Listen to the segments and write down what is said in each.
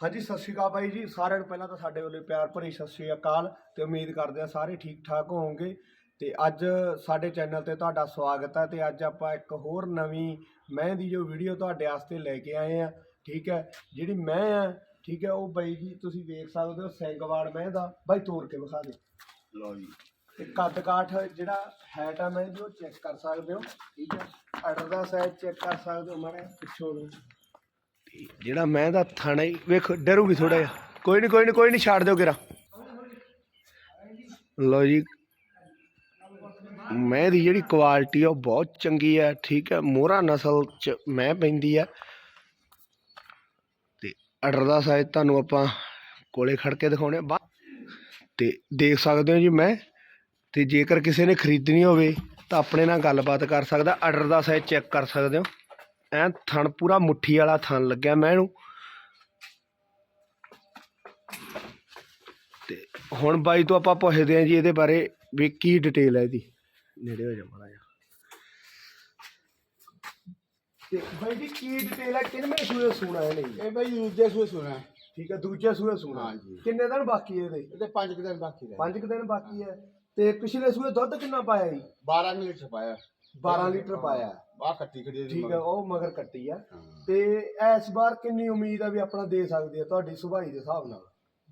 ਹਾਂਜੀ ਸਤਿ ਸ਼੍ਰੀ ਅਕਾਲ ਬਾਈ ਜੀ। ਸਾਰਿਆਂ ਨੂੰ ਪਹਿਲਾਂ ਤਾਂ ਸਾਡੇ ਵੱਲੋਂ ਪਿਆਰ ਭਰੀ ਸਤਿ ਸ਼੍ਰੀ ਅਕਾਲ ਤੇ ਉਮੀਦ ਕਰਦੇ ਆ ਸਾਰੇ ਠੀਕ ਠਾਕ ਹੋਵੋਗੇ। ਤੇ ਅੱਜ ਸਾਡੇ ਚੈਨਲ ਤੇ ਤੁਹਾਡਾ ਸਵਾਗਤ ਹੈ ਤੇ ਅੱਜ ਆਪਾਂ ਇੱਕ ਹੋਰ ਨਵੀਂ ਮੈਂ ਦੀ ਜੋ ਵੀਡੀਓ ਤੁਹਾਡੇ ਵਾਸਤੇ ਲੈ ਕੇ ਆਏ ਆ ਠੀਕ ਹੈ? ਜਿਹੜੀ ਮੈਂ ਆ ਠੀਕ ਹੈ ਉਹ ਬਾਈ ਜੀ ਤੁਸੀਂ ਵੇਖ ਸਕਦੇ ਹੋ ਸਿੰਘਵਾੜ ਮੈਂ ਦਾ। ਬਾਈ ਤੋੜ ਕੇ ਵਿਖਾ ਦੇ ਲਓ ਜੀ। ਤੇ ਕੱਦ ਕਾਠ ਜਿਹੜਾ ਹੈਟ ਆ ਮੈਂ ਜੋ ਚੈੱਕ ਕਰ ਸਕਦੇ ਹੋ ਠੀਕ ਹੈ? ਆਰਡਰ ਦਾ ਸਾਈਜ਼ ਚੈੱਕ ਕਰ ਸਕਦੇ ਹੋ ਮਾਰੇ ਪਿੱਛੋਂ। ਨੂੰ ਜਿਹੜਾ ਮੈਂ ਦਾ ਥਾਣਾ ਹੀ ਵੇਖ, ਡਰੂਗੀ ਥੋੜਾ ਜਿਹਾ। ਕੋਈ ਨਹੀਂ ਕੋਈ ਨਹੀਂ ਕੋਈ ਨਹੀਂ ਛੱਡ ਦਿਓ ਕਿਰਾ। ਲਓ ਜੀ। ਮੈਂ ਦੀ ਜਿਹੜੀ ਕੁਆਲਿਟੀ ਆ, ਉਹ ਬਹੁਤ ਚੰਗੀ ਆ, ਠੀਕ ਹੈ ਮੋਹਰਾ ਨਸਲ ਚ ਮੈਂ ਪੈਂਦੀ ਆ। ਤੇ ਅਡਰ ਦਾ ਸਾਈਜ਼ ਤੁਹਾਨੂੰ ਆਪਾਂ ਕੋਲੇ ਖੜ ਕੇ ਦਿਖਾਉਣੇ ਆ। ਬਾ- ਤੇ ਦੇਖ ਸਕਦੇ ਹੋ ਜੀ ਮੈਂ। ਤੇ ਜੇਕਰ ਕਿਸੇ ਨੇ ਖਰੀਦਣੀ ਹੋਵੇ, ਤਾਂ ਆਪਣੇ ਨਾਲ ਗੱਲਬਾਤ ਕਰ ਸਕਦਾ। ਆਰਡਰ ਦਾ ਸਾਈਜ਼ ਚੈੱਕ ਕਰ ਸਕਦੇ ਹੋ। ਐ ਥਣ ਪੂਰਾ ਮੁੱਠੀ ਵਾਲਾ ਥਣ ਲੱਗਿਆ ਮੈਂ ਇਹਨੂੰ। ਤੇ ਹੁਣ ਬਾਈ ਤੋਂ ਆਪਾਂ ਪੁੱਛਦੇ ਹਾਂ ਜੀ ਇਹਦੇ ਬਾਰੇ ਵੀ ਕੀ ਡਿਟੇਲ ਹੈ ਇਹਦੀ। ਨੇੜੇ ਹੋ ਜਾ ਮਾੜਾ ਜਿਹਾ। ਤੇ ਬਾਈ ਜੀ ਕੀ ਡਿਟੇਲ ਹੈ? ਕਿੰਨੇ ਸੂਏ ਸੁਣਾ ਹੈ ਨਹੀਂ ਇਹ ਬਈ ਦੂਜੇ ਸੂਏ ਸੁਣਾ ਹੈ। ਠੀਕ ਹੈ ਦੂਜੇ ਸੂਏ ਸੁਣਾ। ਹਾਂਜੀ। ਕਿੰਨੇ ਦਿਨ ਬਾਕੀ ਹੈ ਇਹਦੇ? ਇਹਦੇ 5 ਦਿਨ ਬਾਕੀ ਰਹਿ ਪੰਜ ਕੁ ਦਿਨ ਬਾਕੀ ਹੈ। ਤੇ ਪਿਛਲੇ ਸੂਏ ਦੁੱਧ ਕਿੰਨਾ ਪਾਇਆ ਜੀ? 12 ਮਿੰਟ ਪਾਇਆ। 12 ਲੀਟਰ ਪਾਇਆ। ਬਾਹ ਕੱਟੀ ਖੜੀ ਠੀਕ ਹੈ ਉਹ ਮਗਰ ਕੱਟੀ ਆ। ਤੇ ਇਸ ਵਾਰ ਕਿੰਨੀ ਉਮੀਦ ਆ ਵੀ ਆਪਣਾ ਦੇ ਸਕਦੀ ਹੈ ਤੁਹਾਡੀ ਸੁਭਾਈ ਦੇ ਹਿਸਾਬ ਨਾਲ?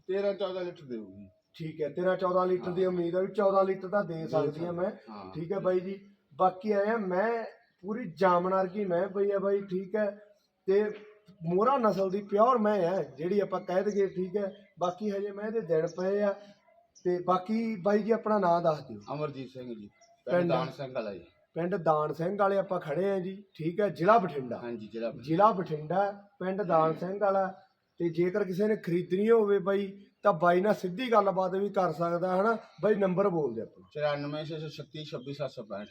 13 14 ਲੀਟਰ ਦੇਊਗੀ। ਠੀਕ ਹੈ 13 14 ਲੀਟਰ ਦੀ ਉਮੀਦ ਆ ਵੀ 14 ਲੀਟਰ ਤਾਂ ਦੇ ਸਕਦੀ ਆ ਮੈਂ। ਠੀਕ ਹੈ ਬਾਈ ਜੀ। ਬਾਕੀ ਆਇਆ ਮੈਂ ਪੂਰੀ ਜਾਮਨਾਰ ਕੀ ਮੈਂ ਪਈ ਆ ਬਾਈ ਠੀਕ ਹੈ ਤੇ ਮੋਰਾ ਨਸਲ ਦੀ ਪਿਓਰ ਮੈਂ ਹੈ ਜਿਹੜੀ ਆਪਾਂ ਕਹਿ ਦਈਏ ਠੀਕ ਹੈ ਬਾਕੀ ਹਜੇ ਮੈਂ ਇਹਦੇ ਦਿਨ ਪਏ ਆ। ਤੇ ਬਾਕੀ ਬਾਈ ਜੀ ਆਪਣਾ ਨਾਮ ਦੱਸ ਦਿਓ। ਅਮਰਜੀਤ ਸਿੰਘ ਜੀ? ਪਿੰਡ ਦਾਨ ਸਿੰਘ ਵਾਲਾ ਜੀ। ਪਿੰਡ ਦਾਨ ਸਿੰਘ ਵਾਲੇ ਆਪਾਂ ਖੜੇ ਆ ਜੀ ਠੀਕ ਹੈ ਜ਼ਿਲ੍ਹਾ ਬਠਿੰਡਾ। ਹਾਂਜੀ ਜਿਹੜਾ ਜ਼ਿਲ੍ਹਾ ਬਠਿੰਡਾ ਪਿੰਡ ਦਾਨ ਸਿੰਘ ਵਾਲਾ। ਤੇ ਜੇਕਰ ਕਿਸੇ ਨੇ ਖਰੀਦਣੀ ਹੋਵੇ ਬਾਈ ਤਾਂ ਬਾਈ ਨਾਲ ਸਿੱਧੀ ਗੱਲਬਾਤ ਵੀ ਕਰ ਸਕਦਾ ਹਨਾ? ਬਾਈ ਨੰਬਰ ਬੋਲ ਦੇ ਆਪਣਾ 94 265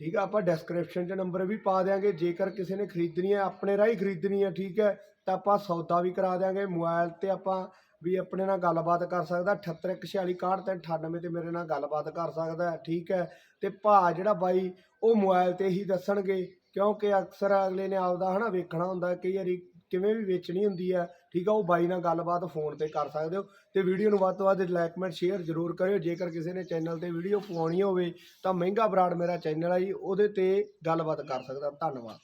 ਠੀਕ ਆ ਆਪਾਂ ਡਿਸਕ੍ਰਿਪਸ਼ਨ 'ਚ ਨੰਬਰ ਵੀ ਪਾ ਦਿਆਂਗੇ। ਜੇਕਰ ਕਿਸੇ ਨੇ ਖਰੀਦਣੀ ਹੈ ਆਪਣੇ ਰਾਹੀਂ ਖਰੀਦਣੀ ਹੈ ਠੀਕ ਹੈ ਤਾਂ ਆਪਾਂ ਸੌਦਾ ਵੀ ਕਰਾ ਦਿਆਂਗੇ। ਮੋਬਾਈਲ ਤੇ ਆਪਾਂ ਵੀ ਆਪਣੇ ਨਾਲ ਗੱਲਬਾਤ ਕਰ ਸਕਦਾ 784661 ਤੇ 98 ਤੇ ਮੇਰੇ ਨਾਲ ਗੱਲਬਾਤ ਕਰ ਸਕਦਾ ਠੀਕ ਹੈ? ਤੇ ਭਾ ਜਿਹੜਾ ਬਾਈ, ਉਹ ਮੋਬਾਈਲ ਤੇ ਹੀ ਦੱਸਣਗੇ, ਕਿਉਂਕਿ ਅਕਸਰ ਅਗਲੇ ਨੇ ਆਪਦਾ ਹਨਾ ਵੇਖਣਾ ਹੁੰਦਾ ਕਈ ਵਾਰੀ ਕਿਵੇਂ ਵੀ ਵੇਚਣੀ ਹੁੰਦੀ ਹੈ, ਠੀਕ ਆ, ਉਹ ਬਾਈ ਨਾਲ ਗੱਲਬਾਤ ਫੋਨ ਤੇ ਕਰ ਸਕਦੇ ਹੋ। ਤੇ ਵੀਡੀਓ ਨੂੰ ਵੱਧ ਤੋਂ ਵੱਧ ਲਾਈਕ, ਕਮੈਂਟ, ਸ਼ੇਅਰ ਜ਼ਰੂਰ ਕਰਿਓ। ਜੇਕਰ ਕਿਸੇ ਨੇ ਚੈਨਲ ਤੇ ਵੀਡੀਓ ਪਵਾਉਣੀ ਹੋਵੇ, ਤਾਂ ਮਹਿੰਗਾ ਬਰਾੜ ਮੇਰਾ ਚੈਨਲ ਹੈ ਜੀ, ਉਹਦੇ ਤੇ ਗੱਲਬਾਤ ਕਰ ਸਕਦਾ। ਧੰਨਵਾਦ।